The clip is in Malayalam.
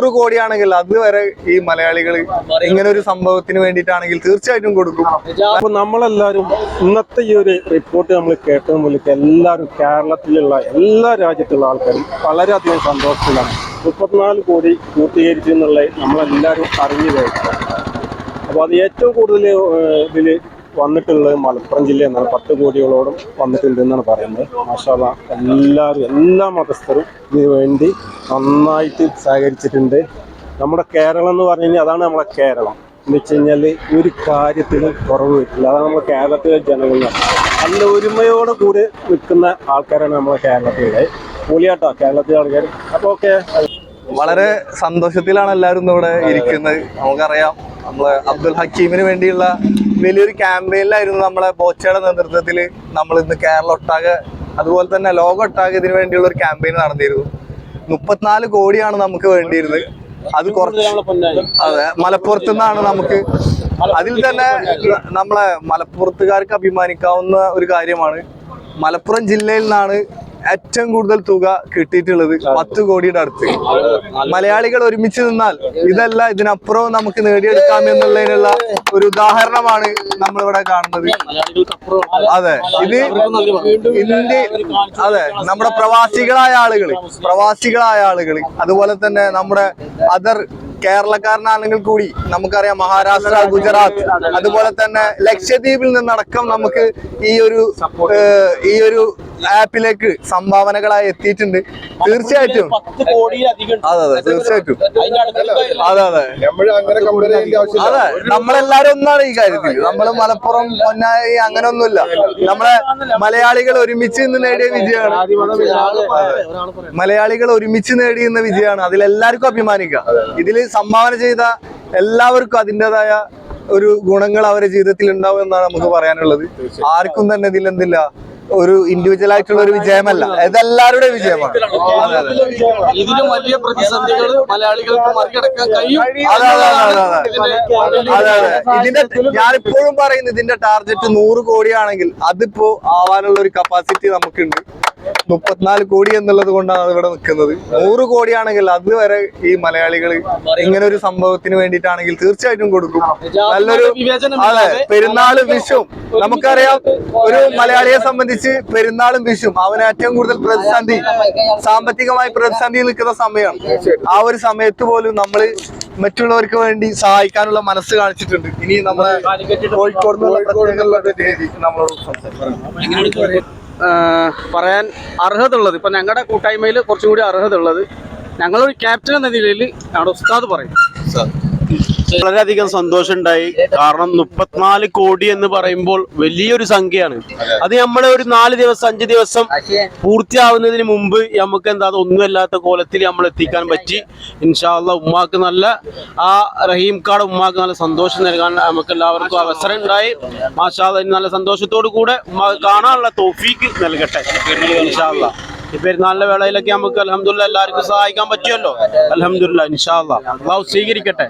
നൂറ് കോടിയാണെങ്കിൽ അതുവരെ ഈ മലയാളികൾ ഇങ്ങനെ ഒരു സംഭവത്തിന് വേണ്ടിയിട്ടാണെങ്കിൽ തീർച്ചയായിട്ടും കൊടുക്കും. അപ്പൊ നമ്മളെല്ലാരും ഇന്നത്തെ ഈ ഒരു റിപ്പോർട്ട് നമ്മൾ കേട്ടത് മുതലേക്ക് എല്ലാവരും കേരളത്തിലുള്ള എല്ലാ രാജ്യത്തുള്ള ആൾക്കാരും വളരെയധികം സന്തോഷത്തിലാണ്. മുപ്പത്തിനാല് കോടി പൂർത്തീകരിച്ചു എന്നുള്ളത് നമ്മളെല്ലാവരും അറിഞ്ഞു കഴിഞ്ഞു അപ്പോൾ അത് ഏറ്റവും കൂടുതൽ ഇതിൽ വന്നിട്ടുള്ളത് മലപ്പുറം ജില്ല എന്നാണ്. പത്ത് കോടിയോളോടും വന്നിട്ടുണ്ട് എന്നാണ് പറയുന്നത് മാഷാല എല്ലാവരും എല്ലാ മതസ്ഥരും ഇതിനു വേണ്ടി നന്നായിട്ട് സഹകരിച്ചിട്ടുണ്ട്. നമ്മുടെ കേരളം എന്ന് പറഞ്ഞു കഴിഞ്ഞാൽ അതാണ് നമ്മളെ കേരളം. എന്ന് വെച്ച് കഴിഞ്ഞാൽ ഒരു കാര്യത്തിലും കുറവ് വരില്ല. അതാണ് നമ്മുടെ കേരളത്തിലെ ജനങ്ങൾ. നല്ല ഒരുമയോടെ കൂടി നിൽക്കുന്ന ആൾക്കാരാണ് നമ്മുടെ കേരളത്തിലെ പൊളിയാട്ടോ കേരളത്തിലെ ആൾക്കാർ അപ്പോൾ ഓക്കെ. വളരെ സന്തോഷത്തിലാണ് എല്ലാവരും ഇവിടെ ഇരിക്കുന്നത്. നമുക്കറിയാം നമ്മൾ അബ്ദുൽ ഹക്കീമിന് വേണ്ടിയുള്ള വലിയൊരു ക്യാമ്പയിനിലായിരുന്നു നമ്മളെ ബോച്ചയുടെ നേതൃത്വത്തിൽ നമ്മൾ ഇന്ന് കേരള ഒട്ടാകെ അതുപോലെ തന്നെ ലോകം ഒട്ടാകെ ഇതിനു വേണ്ടിയുള്ള ഒരു ക്യാമ്പയിൻ നടന്നിരുന്നു. മുപ്പത്തിനാല് കോടിയാണ് നമുക്ക് വേണ്ടിയിരുന്നത്. അത് കുറച്ച് അതെ മലപ്പുറത്തു നിന്നാണ് നമുക്ക് അതിൽ തന്നെ നമ്മളെ മലപ്പുറത്തുകാർക്ക് അഭിമാനിക്കാവുന്ന ഒരു കാര്യമാണ്. മലപ്പുറം ജില്ലയിൽ നിന്നാണ് ഏറ്റവും കൂടുതൽ തുക കിട്ടിയിട്ടുള്ളത് പത്ത് കോടിയുടെ അടുത്ത്. മലയാളികൾ ഒരുമിച്ച് നിന്നാൽ ഇതല്ല ഇതിനപ്പുറവും നമുക്ക് നേടിയെടുക്കാം എന്നുള്ളതിനുള്ള ഒരു ഉദാഹരണമാണ് നമ്മൾ ഇവിടെ കാണുന്നത്. അതെ ഇത് ഇന്ത്യ അതെ നമ്മുടെ പ്രവാസികളായ ആളുകൾ പ്രവാസികളായ ആളുകൾ അതുപോലെ തന്നെ നമ്മുടെ അതർ കേരളക്കാരനാണെങ്കിൽ കൂടി നമുക്കറിയാം മഹാരാഷ്ട്ര ഗുജറാത്ത് അതുപോലെ തന്നെ ലക്ഷദ്വീപിൽ നിന്നടക്കം നമുക്ക് ഈ ഒരു ഈ ഒരു ആപ്പിലേക്ക് സംഭാവനകളായി എത്തിയിട്ടുണ്ട്. തീർച്ചയായിട്ടും. അതെ അതെ തീർച്ചയായിട്ടും. അതെ അതെ. നമ്മൾ അങ്ങനെ കമ്പയർ ചെയ്യേണ്ട ആവശ്യമില്ല. അതെ നമ്മളെല്ലാരും ഒന്നാണ് ഈ കാര്യത്തിൽ. നമ്മൾ മലപ്പുറം പൊന്നായി അങ്ങനെ ഒന്നുമില്ല നമ്മളെ മലയാളികൾ ഒരുമിച്ച് നിന്ന് നേടിയ വിജയമാണ്. മലയാളികൾ ഒരുമിച്ച് നേടിയുന്ന വിജയമാണ്. അതിലെല്ലാവർക്കും അഭിമാനിക്കാം. ഇതിൽ സംഭാവന ചെയ്ത എല്ലാവർക്കും അതിന്റെതായ ഒരു ഗുണങ്ങൾ അവരുടെ ജീവിതത്തിൽ ഉണ്ടാവും എന്നാണ് നമുക്ക് പറയാനുള്ളത്. ആർക്കും തന്നെ ഇതിലെന്തില്ല ഒരു ഇൻഡിവിജ്വൽ ആയിട്ടുള്ള ഒരു വിജയമല്ല. ഇതെല്ലാവരുടെ വിജയമാണ്. ഇതിലും വലിയ പ്രതിസന്ധികൾ മലയാളികൾക്ക് മറികടക്കാൻ കഴിയും അതെ അതെ ഇതിന്റെ ഞാനിപ്പോഴും പറയുന്നു ഇതിന്റെ ടാർഗറ്റ് നൂറ് കോടിയാണെങ്കിൽ അതിപ്പോ ആവാനുള്ള ഒരു കപ്പാസിറ്റി നമുക്കുണ്ട്. മുപ്പത്തിനാല് കോടി എന്നുള്ളത് കൊണ്ടാണ് അത് ഇവിടെ നിൽക്കുന്നത് നൂറ് കോടിയാണെങ്കിൽ അതുവരെ ഈ മലയാളികൾ ഇങ്ങനെ ഒരു സംഭവത്തിന് വേണ്ടിയിട്ടാണെങ്കിൽ തീർച്ചയായിട്ടും കൊടുക്കും. നല്ലൊരു അതെ പെരുന്നാളും വിഷുവും. നമുക്കറിയാം ഒരു മലയാളിയെ സംബന്ധിച്ച് പെരുന്നാളും വിഷുവും അവന് ഏറ്റവും കൂടുതൽ പ്രതിസന്ധി സാമ്പത്തികമായി പ്രതിസന്ധി നിൽക്കുന്ന സമയമാണ്. ആ ഒരു സമയത്ത് പോലും നമ്മൾ മറ്റുള്ളവർക്ക് വേണ്ടി സഹായിക്കാനുള്ള മനസ്സ് കാണിച്ചിട്ടുണ്ട്. ഇനി നമ്മുടെ കോഴിക്കോട് നമ്മളോട് സംസാരിക്കും. പറയാൻ അർഹത ഉള്ളത് ഇപ്പം ഞങ്ങളുടെ കൂട്ടായ്മയിൽ കുറച്ചും കൂടി അർഹത ഉള്ളത് ഞങ്ങളൊരു ക്യാപ്റ്റൻ എന്ന നിലയിൽ ഞങ്ങളുടെ ഉസ്താദ് പറയും. വളരെയധികം സന്തോഷമുണ്ടായി. കാരണം മുപ്പത്തിനാല് കോടി എന്ന് പറയുമ്പോൾ വലിയൊരു സംഖ്യയാണ്. അത് നമ്മളെ ഒരു നാല് ദിവസം അഞ്ച് ദിവസം പൂർത്തിയാവുന്നതിന് മുമ്പ് നമുക്ക് എന്താ ഒന്നുമല്ലാത്ത കോലത്തിൽ നമ്മൾ എത്തിക്കാൻ പറ്റി. ഇൻഷാല്ല ഉമ്മാക്ക് നല്ല ആ റഹീം കാട് ഉമ്മാക്ക് നല്ല സന്തോഷം നൽകാൻ നമുക്ക് എല്ലാവർക്കും അവസരം ഉണ്ടായി. മാഷാ നല്ല സന്തോഷത്തോടു കൂടെ ഉമ്മാക്ക് കാണാനുള്ള തോഫീക്ക് നൽകട്ടെ. ഇൻഷാല്ല ഈ പെരുന്നാളിന്റെ വേളയിലൊക്കെ നമുക്ക് അലഹമുല്ല എല്ലാവർക്കും സഹായിക്കാൻ പറ്റുമല്ലോ. അലഹമുല്ല ഇൻഷാല്ല അള്ളാഹു സ്വീകരിക്കട്ടെ.